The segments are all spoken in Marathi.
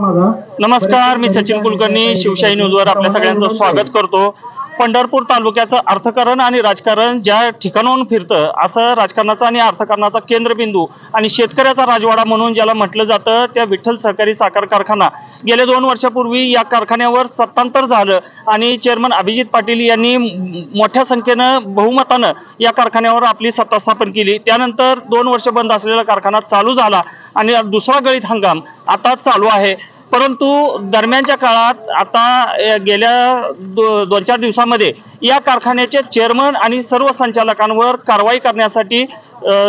नमस्कार मी सचिन कुलकर्णी शिवशाही न्यूजवर आपल्या सगळ्यांचं स्वागत करतो. पंढरपूर तालुक्याचं अर्थकारण आणि राजकारण ज्या ठिकाणाहून फिरतं असं राजकारणाचा आणि अर्थकारणाचा केंद्रबिंदू आणि शेतकऱ्याचा राजवाडा म्हणून ज्याला म्हटलं जातं त्या विठ्ठल सहकारी साखर कारखाना. गेल्या दोन वर्षापूर्वी या कारखान्यावर सत्तांतर झालं आणि चेअरमन अभिजित पाटील यांनी मोठ्या संख्येनं बहुमतानं या कारखान्यावर आपली सत्ता स्थापन केली. त्यानंतर दोन वर्ष बंद असलेला कारखाना चालू झाला आणि दुसरा गळीत हंगाम आता चालू आहे. परंतु दरम्यानच्या काळात आता गेल्या दो दोन चार दिवसामध्ये या कारखान्याचे चेअरमन आणि सर्व संचालकांवर कारवाई करण्यासाठी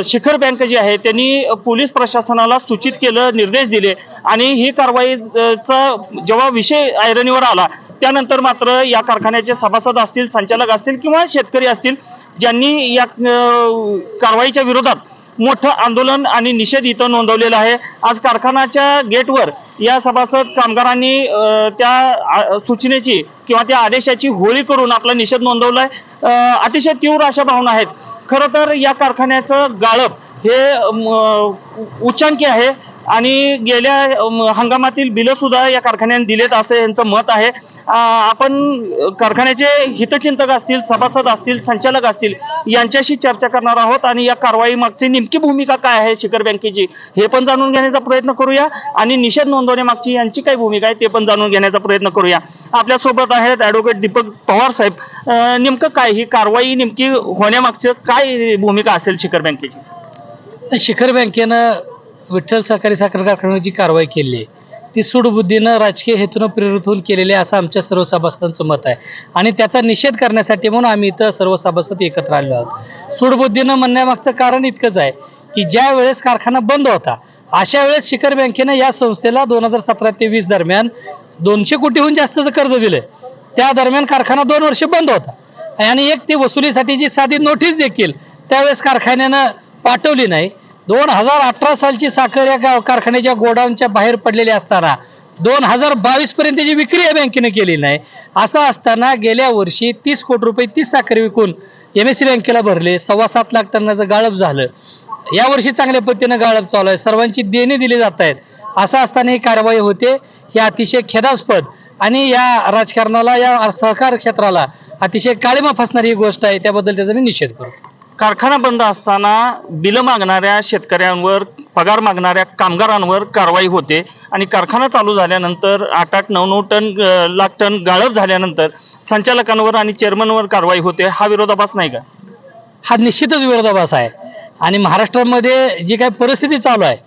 शिखर बँक जी आहे त्यांनी पोलीस प्रशासनाला सूचित केलं निर्देश दिले आणि ही कारवाईचा जेव्हा विषय ऐरणीवर आला त्यानंतर मात्र या कारखान्याचे सभासद असतील संचालक असतील किंवा शेतकरी असतील ज्यांनी या कारवाईच्या विरोधात मोठं आंदोलन आणि निषेध इथं नोंदवलेला आहे. आज कारखान्याच्या गेटवर या सभासद कामगारांनी त्या सूचनेची किंवा त्या आदेशाची होळी करून आपला निषेध नोंदवला आहे अतिशय तीव्र अशा भावना आहेत. खरं तर या कारखान्याचं गाळप हे उच्चांकी आहे आणि गेल्या हंगामातील बिलंसुद्धा या कारखान्याने दिलेत असं यांचं मत आहे. आपण कारखान्याचे हितचिंतक असतील सभासद असतील संचालक असतील यांच्याशी चर्चा करणार आहोत आणि या कारवाई मागची नेमकी भूमिका काय आहे शिखर बँकेची हे पण जाणून घेण्याचा प्रयत्न करूया. आणि निषेध नोंदवण्यामागची यांची काय भूमिका आहे ते पण जाणून घेण्याचा प्रयत्न करूया. आपल्यासोबत आहेत ॲडव्होकेट दीपक पवार साहेब. नेमकं काय ही कारवाई नेमकी होण्यामागचं काय भूमिका असेल शिखर बँकेची? शिखर बँकेनं विठ्ठल सहकारी साखर कारखान्याची कारवाई केली आहे. ती सूडबुद्धीनं राजकीय हेतूनं प्रेरित होऊन केलेली आहे असं आमच्या सर्व सभासदांचं मत आहे. आणि त्याचा निषेध करण्यासाठी म्हणून आम्ही इथं सर्व सभासद एकत्र आलो आहोत. सूडबुद्धीनं म्हणण्यामागचं कारण इतकंच आहे की ज्या वेळेस कारखाना बंद होता अशा वेळेस शिखर बँकेनं या संस्थेला दोन हजार सतरा ते वीस दरम्यान दोनशे कोटीहून जास्तचं कर्ज दिलं त्या दरम्यान कारखाना दोन वर्ष बंद होता. आणि एक ती वसुलीसाठीची साधी नोटीस देखील त्यावेळेस कारखान्यानं पाठवली नाही. दोन हजार अठरा सालची साखर या कारखान्याच्या गोडाऊनच्या बाहेर पडलेली असताना दोन हजार बावीस पर्यंतची विक्री या बँकेने केली नाही. असं असताना गेल्या वर्षी तीस कोटी रुपये तीस साखर विकून एम एस सी बँकेला भरले. सव्वा सात लाख टनाचं गाळप झालं. यावर्षी चांगल्या पद्धतीनं गाळप चालू आहे. सर्वांची देणी दिली जात आहेत. असं असताना ही कारवाई होते. हे अतिशय खेदास्पद आणि या राजकारणाला या सहकार क्षेत्राला अतिशय काळीमा फसणारी ही गोष्ट आहे. त्याबद्दल त्याचा मी निषेध करतो. कारखाना बंद असताना बिलं मागणाऱ्या शेतकऱ्यांवर पगार मागणाऱ्या कामगारांवर कारवाई होते. आणि कारखाना चालू झाल्यानंतर आठ आठ नऊ नऊ टन लाख टन गाळप झाल्यानंतर संचालकांवर आणि चेअरमनवर कारवाई होते. हा विरोधाभास नाही का? हा निश्चितच विरोधाभास आहे. आणि महाराष्ट्रामध्ये जी काही परिस्थिती चालू आहे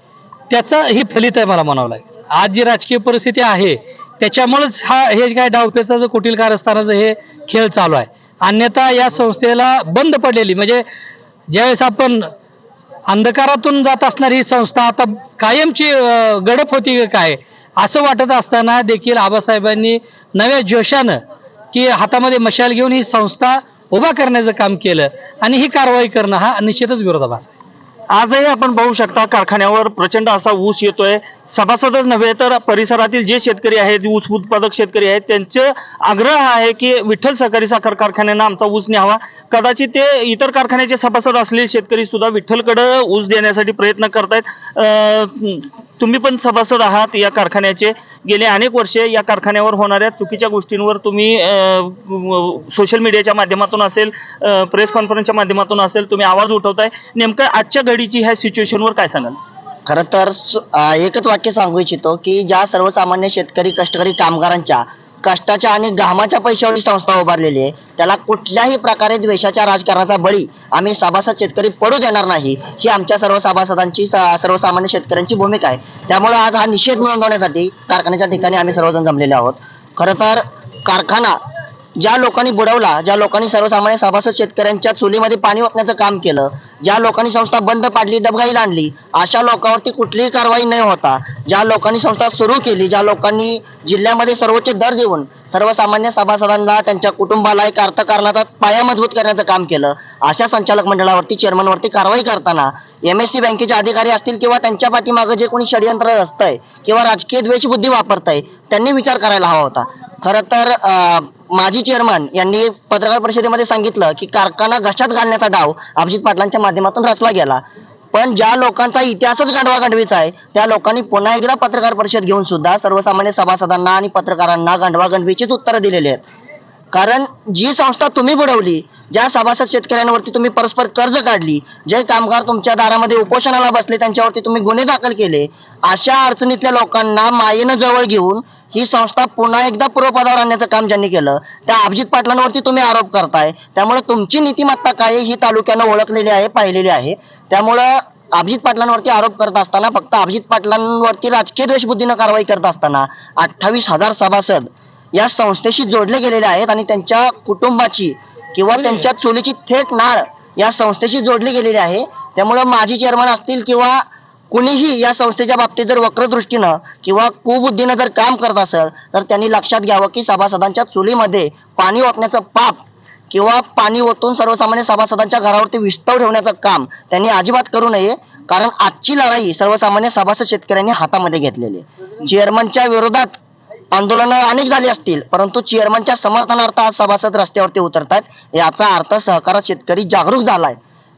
त्याचं ही फलित आहे मला म्हणावं लागेल. आज जी राजकीय परिस्थिती आहे त्याच्यामुळेच हा हे जे काय डावपेचाचं जो कुटील कारस्थानाचं हे खेळ चालू आहे. अन्यथा या संस्थेला बंद पडलेली. म्हणजे ज्यावेळेस आपण अंधकारातून जात असणारी ही संस्था आता कायमची गडप होती काय? असं वाटत असताना देखील आबासाहेबांनी नव्या जोशानं की हातामध्ये मशाल घेऊन ही संस्था उभा करण्याचं काम केलं आणि ही कारवाई करणं हा निश्चितच विरोधाभास आहे. आजही आपण पाहू शकता कारखान्यावर प्रचंड असा ऊस येतोय. सभासदच नव्हे तर परिसरातील जे शेतकरी आहेत ऊस उत्पादक शेतकरी आहेत त्यांचे आग्रह आहे की विठ्ठल सहकारी साखर कारखान्यानं आमचा ऊस न्यावा. कदाचित ते इतर कारखान्याचे सभासद असलेले शेतकरी सुद्धा विठ्ठलकडे ऊस देण्यासाठी प्रयत्न करतायत. तुम्ही पण सभासद आहात या कारखान्याचे. गेले अनेक वर्षे या कारखान्यावर होणाऱ्या चुकीच्या गोष्टींवर तुम्ही सोशल मीडियाच्या माध्यमातून असेल प्रेस कॉन्फरन्सच्या माध्यमातून असेल तुम्ही आवाज उठवताय. नेमकं आजच्या घडीची ह्या सिच्युएशनवर काय सांगाल? खरं तर सु- एकच वाक्य सांगू इच्छितो की ज्या सर्वसामान्य शेतकरी कष्टकरी कामगारांच्या कष्टाच्या आणि घामाच्या पैशावर संस्था उभारलेली आहे त्याला कुठल्याही प्रकारे द्वेषाच्या राजकारणाचा बळी आम्ही सभासद शेतकरी पडू देणार नाही ही आमच्या सर्व सभासदांची स- सर्वसामान्य शेतकऱ्यांची भूमिका आहे. त्यामुळे आज हा निषेध नोंदवण्यासाठी कारखान्याच्या ठिकाणी आम्ही सर्वजण जमलेले आहोत. खरं तर कारखाना ज्या लोकांनी बुडवला ज्या लोकांनी सर्वसामान्य सभासद शेतकऱ्यांच्या चुलीमध्ये पाणी ओतण्याचं काम केलं ज्या लोकांनी संस्था बंद पाडली डबगाईला आणली अशा लोकांवरती कुठलीही कारवाई न होता ज्या लोकांनी संस्था सुरू केली ज्या लोकांनी जिल्ह्यामध्ये सर्वोच्च दर देऊन सर्वसामान्य सभासदांना त्यांच्या कुटुंबाला एक अर्थकारणाचा पाया मजबूत करण्याचं काम केलं अशा संचालक मंडळावरती चेअरमनवरती कारवाई करताना एम एस सी बँकेचे अधिकारी असतील किंवा त्यांच्या पाठीमागं जे कोणी षडयंत्र रचतंय किंवा राजकीय द्वेष बुद्धी वापरताय त्यांनी विचार करायला हवा होता. खरं तर माजी चेअरमन यांनी पत्रकार परिषदेमध्ये सांगितलं की कारखाना घशात घालण्याचा डाव अभिजित पाटलांच्या माध्यमातून रचला गेला. पण ज्या लोकांचा इतिहासच गांडवागांडवीचा आहे त्या लोकांनी पुन्हा एकदा पत्रकार परिषद घेऊन सुद्धा सर्वसामान्य सभासदांना आणि पत्रकारांना गांडवागांडवीचीच उत्तरं दिलेली आहेत. कारण जी संस्था तुम्ही बुडवली ज्या सभासद शेतकऱ्यांवरती तुम्ही परस्पर कर्ज काढली जे कामगार तुमच्या दारामध्ये उपोषणाला बसले त्यांच्यावरती तुम्ही गुन्हे दाखल केले अशा अडचणीतल्या लोकांना मायेनं जवळ घेऊन ही संस्था पुन्हा एकदा पूर्वपदावर आणण्याचं काम ज्यांनी केलं त्या अभिजित पाटलांवरती तुम्ही आरोप करताय. त्यामुळे तुमची नीतिमत्ता काय ही तालुक्यानं ओळखलेली आहे पाहिलेली आहे. त्यामुळं अभिजित पाटलांवरती आरोप करत असताना फक्त अभिजित पाटलांवरती राजकीय द्वेषबुद्धीनं कारवाई करत असताना अठ्ठावीस हजार सभासद या संस्थेशी जोडले गेलेले आहेत आणि त्यांच्या कुटुंबाची किंवा त्यांच्या चुलीची थेट नाळ या संस्थेशी जोडली गेलेली आहे. त्यामुळं माजी चेअरमन असतील किंवा कुणीही या संस्थेच्या बाबतीत जर वक्रदृष्टीनं किंवा कुबुद्धीनं जर काम करत असेल तर त्यांनी लक्षात घ्यावं की सभासदांच्या चुलीमध्ये पाणी ओतण्याचं पाप किंवा पाणी ओतून सर्वसामान्य सभासदांच्या घरावरती विस्तव ठेवण्याचं काम त्यांनी अजिबात करू नये कारण आजची लढाई सर्वसामान्य सभासद शेतकऱ्यांनी हातामध्ये घेतलेली आहे. चेअरमनच्या विरोधात आंदोलनं अनेक झाली असतील परंतु चेअरमनच्या समर्थनार्थ आज सभासद रस्त्यावरती उतरतात याचा अर्थ सहकारात शेतकरी जागरूक झालाय.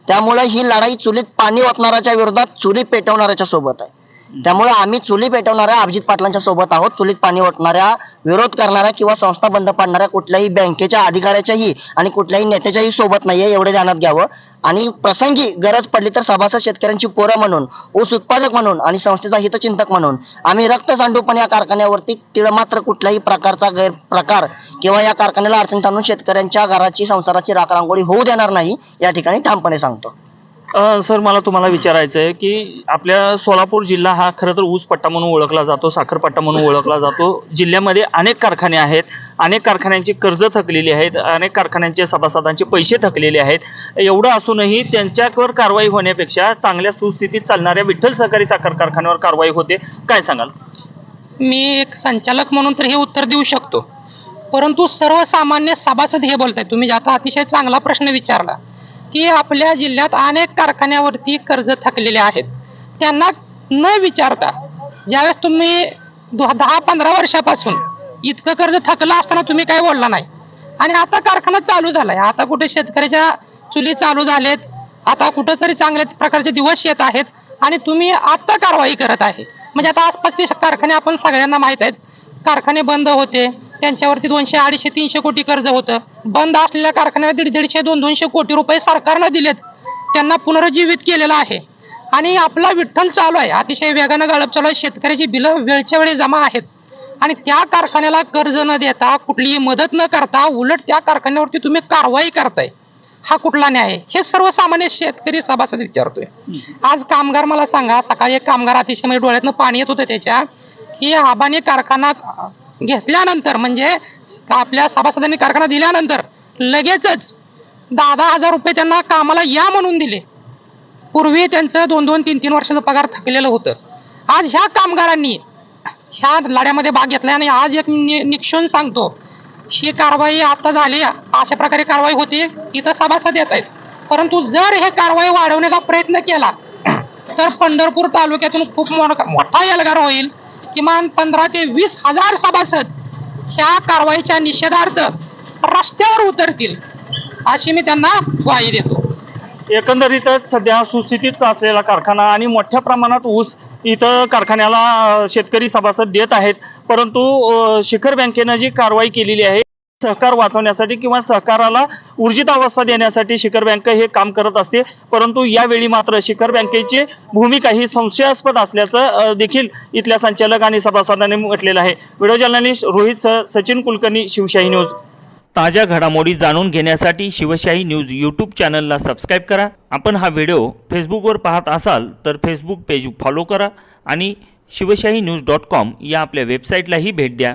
त्यामुळे ही लढाई चुलीत पाणी ओतणाऱ्याच्या विरोधात चुली पेटवणाऱ्याच्या सोबत आहे. त्यामुळे आम्ही चुली पेटवणाऱ्या अभिजित पाटलांच्या सोबत आहोत. चुलीत पाणी ओतणाऱ्या विरोध करणाऱ्या किंवा संस्था बंद पाडणाऱ्या कुठल्याही बँकेच्या अधिकाऱ्याच्याही आणि कुठल्याही नेत्याच्याही सोबत नाहीये एवढे ध्यानात घ्यावं. आणि प्रसंगी गरज पडली तर सभासद शेतकऱ्यांची पोरं म्हणून ऊस उत्पादक म्हणून आणि संस्थेचा हितचिंतक म्हणून. आम्ही रक्त सांडूपण या कारखान्यावरती तिळमात्र कुठल्याही प्रकारचा गैरप्रकार किंवा या कारखान्याला अडचणीत आणून शेतकऱ्यांच्या घराची संसाराची राखरांगोळी होऊ देणार नाही या ठिकाणी ठामपणे सांगतो. सर मला तुम्हाला विचारायचं आहे की आपल्या सोलापूर जिल्हा हा खरं तर ऊस पट्टा म्हणून ओळखला जातो साखरपट्टा म्हणून ओळखला जातो. जिल्ह्यामध्ये अनेक कारखाने आहेत अनेक कारखान्यांची कर्ज थकलेली आहेत अनेक कारखान्यांचे सभासदांचे पैसे थकलेले आहेत. एवढं असूनही त्यांच्यावर कारवाई होण्यापेक्षा चांगल्या सुस्थितीत चालणाऱ्या विठ्ठल सहकारी साखर कारखान्यावर कारवाई होते. काय सांगाल? मी एक संचालक म्हणून तर हे उत्तर देऊ शकतो. परंतु सर्वसामान्य सभासद हे बोलताय तुम्ही आता अतिशय चांगला प्रश्न विचारला की आपल्या जिल्ह्यात अनेक कारखान्यावरती कर्ज थकलेले आहेत. त्यांना न विचारता ज्यावेळेस तुम्ही दहा पंधरा वर्षापासून इतकं कर्ज थकलं असताना तुम्ही काय बोलला नाही. आणि आता कारखाना चालू झालाय. आता कुठे शेतकऱ्याच्या चुली चालू झालेत. आता कुठंतरी चांगल्या प्रकारचे दिवस येत आहेत आणि तुम्ही आता कारवाई करत आहे. म्हणजे आता आसपासचे कारखाने आपण सगळ्यांना माहीत आहेत. कारखाने बंद होते. त्यांच्यावरती दोनशे अडीचशे तीनशे कोटी कर्ज होतं. बंद असलेल्या कारखान्याला दीड दीडशे दोन दोनशे कोटी रुपये सरकारनं दिलेत. त्यांना पुनरुज्जीवित केलेलं आहे. आणि आपला विठ्ठल चालू आहे. अतिशय वेगानं गाळप चालू आहे. शेतकऱ्याची बिलं वेळच्या वेळी जमा आहेत. आणि त्या कारखान्याला कर्ज न देता कुठलीही मदत न करता उलट त्या कारखान्यावरती तुम्ही कारवाई करताय. हा कुठला न्याय? हे सर्वसामान्य शेतकरी सभासद विचारतोय. आज कामगार मला सांगा सकाळी एक कामगार अतिशय म्हणजे डोळ्यातनं पाणी येत होतं त्याच्या की आबाने कारखाना घेतल्यानंतर म्हणजे आपल्या सभासदांनी कारखाना दिल्यानंतर लगेचच दहा दहा हजार रुपये त्यांना कामाला या म्हणून दिले. पूर्वी त्यांचं दोन दोन तीन तीन वर्षाचा पगार थकलेलं होतं. आज ह्या कामगारांनी ह्या लढ्यामध्ये भाग घेतला आणि आज एक नि- निक्षून सांगतो ही कारवाई आता झाली अशा प्रकारे कारवाई होती इथं सभासद येत आहेत. परंतु जर हे कारवाई वाढवण्याचा प्रयत्न केला तर पंढरपूर तालुक्यातून खूप मोठा मोठा एल्गार होईल. किमान पंधरा ते वीस हजार सभासद ह्या कारवाईच्या निषेधार्थ रस्त्यावर उतरतील अशी मी त्यांना ग्वाही देतो. एकंदरीतच सध्या सुस्थितीत असलेला कारखाना आणि मोठ्या प्रमाणात ऊस इथं कारखान्याला शेतकरी सभासद देत आहेत. परंतु शिखर बँकेनं जी कारवाई केलेली आहे सहकार वाचवण्यासाठी किंवा सहकाराला ऊर्जित अवस्था देण्यासाठी शिखर बँक हे काम करत असते. परंतु यावेळी मात्र शिखर बँकेची भूमिका ही संशयास्पद असल्याचं देखील इथल्या संचालक आणि सभासदांनी म्हटलेलं आहे. व्हिडिओ जर्नलिस्ट रोहित स- सचिन कुलकर्णी शिवशाही न्यूज. ताज्या घडामोडी जाणून घेण्यासाठी शिवशाही न्यूज यूट्यूब चॅनलला सबस्क्राईब करा. आपण हा व्हिडिओ फेसबुकवर पाहत असाल तर फेसबुक पेज फॉलो करा आणि शिवशाही न्यूज डॉट कॉम या आपल्या वेबसाईटलाही भेट द्या.